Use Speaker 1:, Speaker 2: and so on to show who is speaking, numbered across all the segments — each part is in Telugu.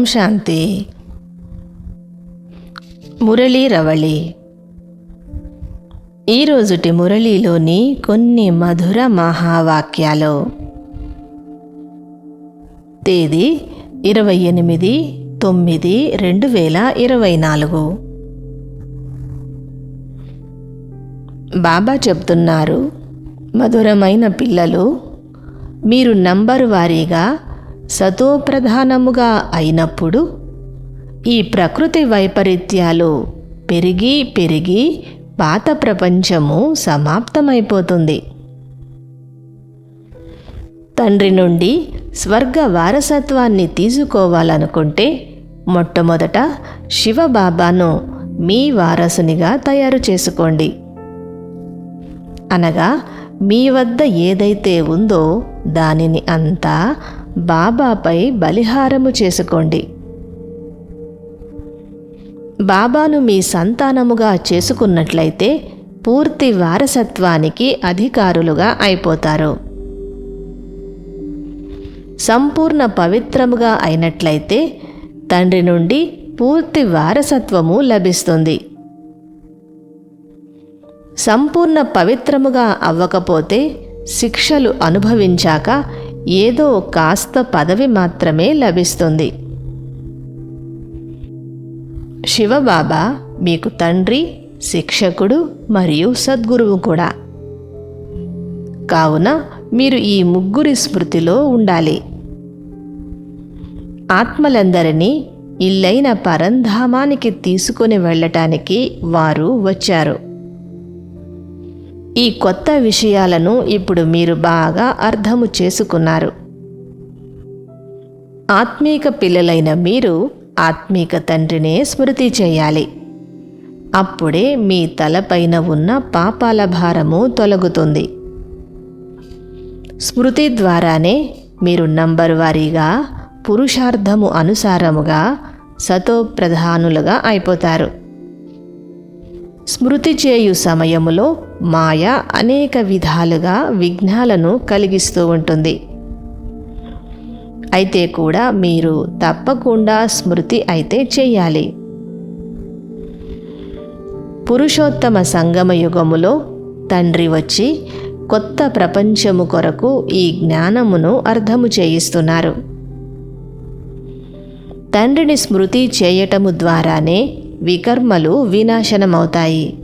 Speaker 1: ఓం శాంతి. మురళీ రవళి. ఈరోజుటి మురళీలోని కొన్ని మధుర మహావాక్యాలు. తేదీ ఇరవై ఎనిమిది తొమ్మిది రెండు వేల ఇరవై నాలుగు. బాబా చెప్తున్నారు మధురమైన పిల్లలు మీరు నంబరు వారీగా సతోప్రధానముగా అయినప్పుడు ఈ ప్రకృతి వైపరీత్యాలు పెరిగి పెరిగి పాత ప్రపంచము సమాప్తమైపోతుంది. తండ్రి నుండి స్వర్గ వారసత్వాన్ని తీసుకోవాలనుకుంటే మొట్టమొదట శివబాబాను మీ వారసునిగా తయారు చేసుకోండి. అనగా మీ వద్ద ఏదైతే ఉందో దానిని అంతా బాబాపై బలిహారము చేసుకోండి. బాబాను మీ సంతానముగా చేసుకున్నట్లయితే పూర్తి వారసత్వానికి అధికారులుగా అయిపోతారు. సంపూర్ణ పవిత్రముగా అయినట్లయితే తండ్రి నుండి పూర్తి వారసత్వము లభిస్తుంది. సంపూర్ణ పవిత్రముగా అవ్వకపోతే శిక్షలు అనుభవించాక ఏదో కాస్త పదవి మాత్రమే లభిస్తుంది. శివబాబా మీకు తండ్రి శిక్షకుడు మరియు సద్గురువు కూడా. కావున మీరు ఈ ముగ్గురి స్మృతిలో ఉండాలి. ఆత్మలందరినీ ఇల్లైన పరంధామానికి తీసుకుని వెళ్ళటానికి వారు వచ్చారు. ఈ కొత్త విషయాలను ఇప్పుడు మీరు బాగా అర్థము చేసుకున్నారు. ఆత్మీక పిల్లలైన మీరు ఆత్మీక తండ్రినే స్మృతి చేయాలి. అప్పుడే మీ తలపైన ఉన్న పాపాల భారము తొలగుతుంది. స్మృతి ద్వారానే మీరు నంబర్ వారీగా పురుషార్థము అనుసారముగా సతో ప్రధానులుగా అయిపోతారు. స్మృతి చేయు సమయములో మాయ అనేక విధాలుగా విఘ్నాలను కలిగిస్తూ ఉంటుంది. అయితే కూడా మీరు తప్పకుండా స్మృతి అయితే చేయాలి. పురుషోత్తమ సంగమ యుగములో తండ్రి వచ్చి కొత్త ప్రపంచము కొరకు ఈ జ్ఞానమును అర్థము చేయిస్తున్నారు. తండ్రిని స్మృతి చేయటము ద్వారానే వికర్మలు వినాశనమవుతాయి.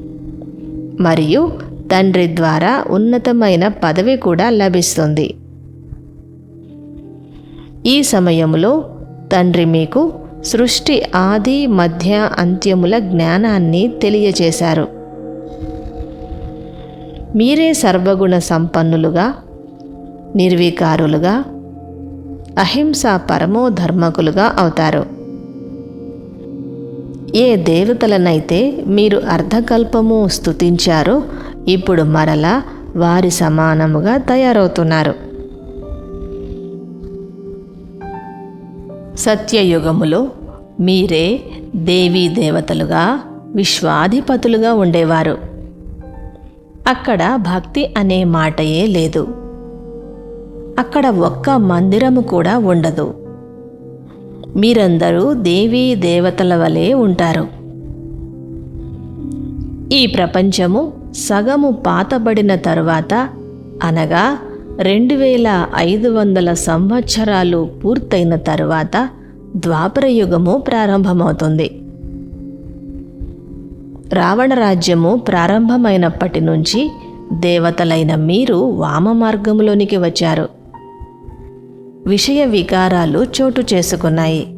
Speaker 1: మరియు తండ్రి ద్వారా ఉన్నతమైన పదవి కూడా లభిస్తుంది. ఈ సమయంలో తండ్రి మీకు సృష్టి ఆది మధ్య అంత్యముల జ్ఞానాన్ని తెలియచేశారు. మీరే సర్వగుణ సంపన్నులుగా నిర్వికారులుగా అహింస పరమోధర్మకులుగా అవుతారు. ఏ దేవతలనైతే మీరు అర్ధకల్పము స్తుతించారో ఇప్పుడు మరలా వారి సమానముగా తయారవుతున్నారు. సత్యయుగములో మీరే దేవీ దేవతలుగా విశ్వాధిపతులుగా ఉండేవారు. అక్కడ భక్తి అనే మాటయే లేదు. అక్కడ ఒక్క మందిరము కూడా ఉండదు. మీరందరూ దేవీ దేవతల వలె ఉంటారు. ఈ ప్రపంచము సగము పాతబడిన తరువాత అనగా రెండు వేల ఐదు వందల సంవత్సరాలు పూర్తయిన తరువాత ద్వాపరయుగము ప్రారంభమవుతుంది. రావణరాజ్యము ప్రారంభమైనప్పటి నుంచి దేవతలైన మీరు వామ మార్గంలోనికి వచ్చారు. విషయ వికారాలు చోటు చేసుకున్నాయి.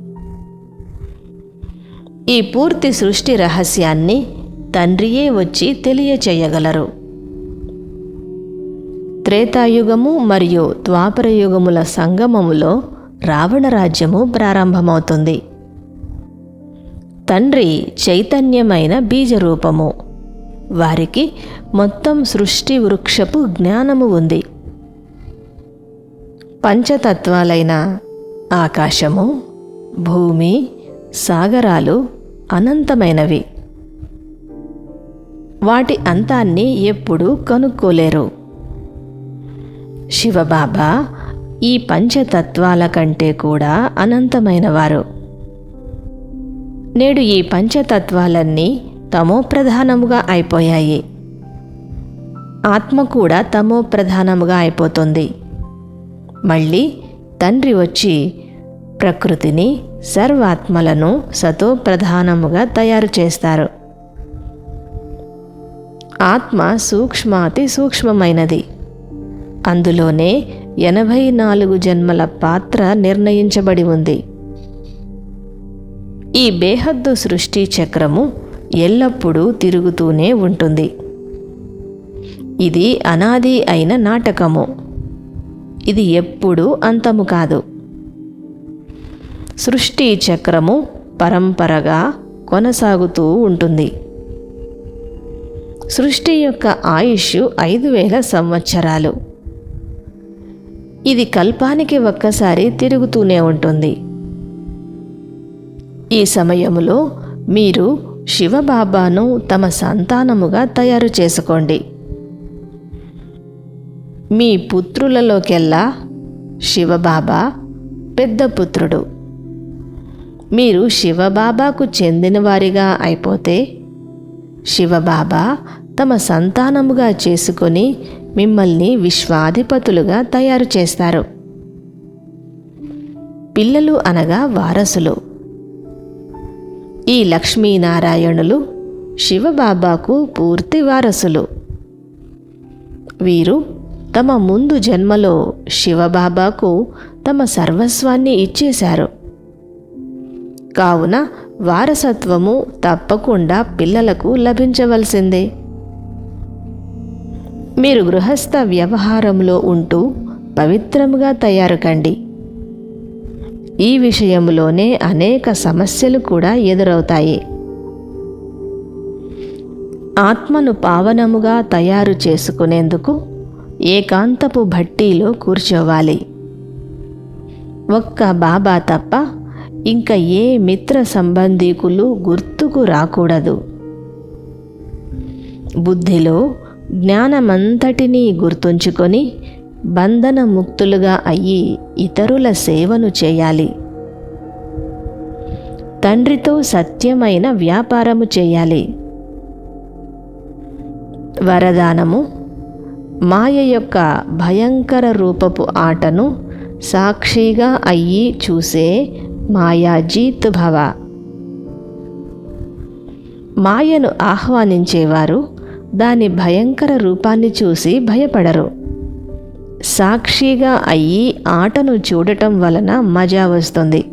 Speaker 1: ఈ పూర్తి సృష్టి రహస్యాన్ని తండ్రియే వచ్చి తెలియచేయగలరు. త్రేతాయుగము మరియు ద్వాపరయుగముల సంగమములో రావణ రాజ్యము ప్రారంభమవుతుంది. తండ్రి చైతన్యమైన బీజరూపము. వారికి మొత్తం సృష్టి వృక్షపు జ్ఞానము ఉంది. పంచతత్వాలైన ఆకాశము భూమి సాగరాలు అనంతమైనవి. వాటి అంతాన్ని ఎప్పుడూ కనుక్కోలేరు. శివబాబా ఈ పంచతత్వాల కంటే కూడా అనంతమైనవారు. నేడు ఈ పంచతత్వాలన్నీ తమో ప్రధానముగా అయిపోయాయి. ఆత్మ కూడా తమో ప్రధానముగా అయిపోతుంది. మళ్ళీ తండ్రి వచ్చి ప్రకృతిని సర్వాత్మలను సతో ప్రధానముగా తయారు చేస్తారు. ఆత్మ సూక్ష్మాతి సూక్ష్మమైనది. అందులోనే ఎనభై నాలుగు జన్మల పాత్ర నిర్ణయించబడి ఉంది. ఈ బేహద్దు సృష్టి చక్రము ఎల్లప్పుడూ తిరుగుతూనే ఉంటుంది. ఇది అనాది అయిన నాటకము. ఇది ఎప్పుడూ అంతము కాదు. సృష్టి చక్రము పరంపరగా కొనసాగుతూ ఉంటుంది. సృష్టి యొక్క ఆయుష్ ఐదు వేల సంవత్సరాలు. ఇది కల్పానికి ఒక్కసారి తిరుగుతూనే ఉంటుంది. ఈ సమయములో మీరు శివబాబాను తమ సంతానముగా తయారు చేసుకోండి. మీ పుత్రులలోకెల్లా శివబాబా పెద్ద పుత్రుడు. మీరు శివబాబాకు చెందినవారిగా అయిపోతే శివబాబా తమ సంతానముగా చేసుకొని మిమ్మల్ని విశ్వాధిపతులుగా తయారు చేస్తారు. పిల్లలు అనగా వారసులు. ఈ లక్ష్మీనారాయణులు శివబాబాకు పూర్తి వారసులు. వీరు తమ ముందు జన్మలో శివబాబాకు తమ సర్వస్వాన్ని ఇచ్చేశారు. కావున వారసత్వము తప్పకుండా పిల్లలకు లభించవలసిందే. మీరు గృహస్థ వ్యవహారంలో ఉంటూ పవిత్రముగా తయారు కండి. ఈ విషయంలోనే అనేక సమస్యలు కూడా ఎదురవుతాయి. ఆత్మను పావనముగా తయారు చేసుకునేందుకు ఏకాంతపు భట్టీలో కూర్చోవాలి. ఒక్క బాబా తప్ప ఇంకా ఏ మిత్ర సంబంధీకులు గుర్తుకు రాకూడదు. బుద్ధిలో జ్ఞానమంతటినీ గుర్తుంచుకొని బంధనముక్తులుగా అయ్యి ఇతరుల సేవను చేయాలి. తండ్రితో సత్యమైన వ్యాపారము చేయాలి. వరదానము మాయ యొక్క భయంకర రూపపు ఆటను సాక్షిగా అయ్యి చూసే మాయాజీత్ భవ. మాయను ఆహ్వానించేవారు దాని భయంకర రూపాన్ని చూసి భయపడరు. సాక్షిగా అయ్యి ఆటను చూడటం వలన మజా వస్తుంది.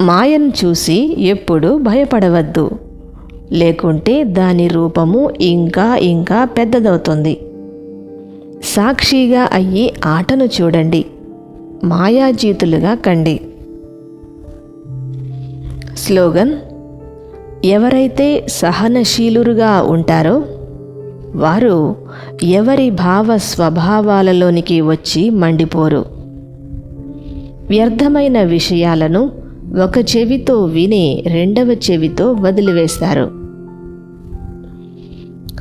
Speaker 1: మాయను చూసి ఎప్పుడు భయపడవద్దు. లేకుంటే దాని రూపము ఇంకా ఇంకా పెద్దదవుతుంది. సాక్షిగా అయ్యి ఆటను చూడండి. మాయాజీతులుగా కండి. స్లోగన్ ఎవరైతే సహనశీలురుగా ఉంటారో వారు ఎవరి భావ స్వభావాలలోనికి వచ్చి మండిపోరు. వ్యర్థమైన విషయాలను ఒక చెవితో విని రెండవ చెవితో వదిలివేస్తారు.